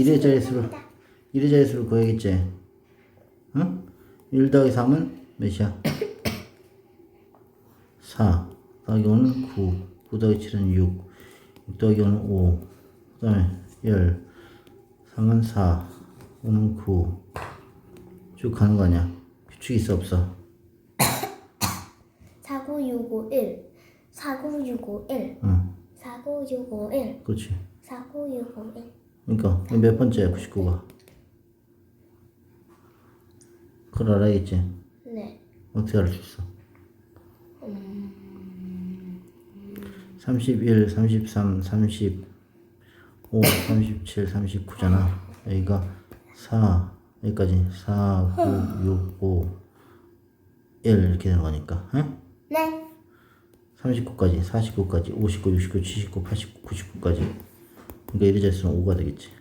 1의 자릿수를 1의 자릿수를 구해야겠지? 응? 1 더하기 3은 몇이야? 4 더하기 5는 9 9 더하기 7은 6 6 더하기 5는 5 그 다음에 10 3은 4 5는 9쭉 가는 거 아니야? 규칙 있어 없어? 49651 49651 응. 49651 그렇지. 49651 그러니까 몇 번째야 99가? 그걸 알아야겠지? 네. 어떻게 알 수 있어? 31, 33, 35, 37, 39잖아. 여기가 4 여기까지. 4, 9, 6, 5 1 이렇게 되는 거니까. 응? 네. 39까지 49까지 59, 69, 79, 89, 99까지 그러니까 1의 자수는 5가 되겠지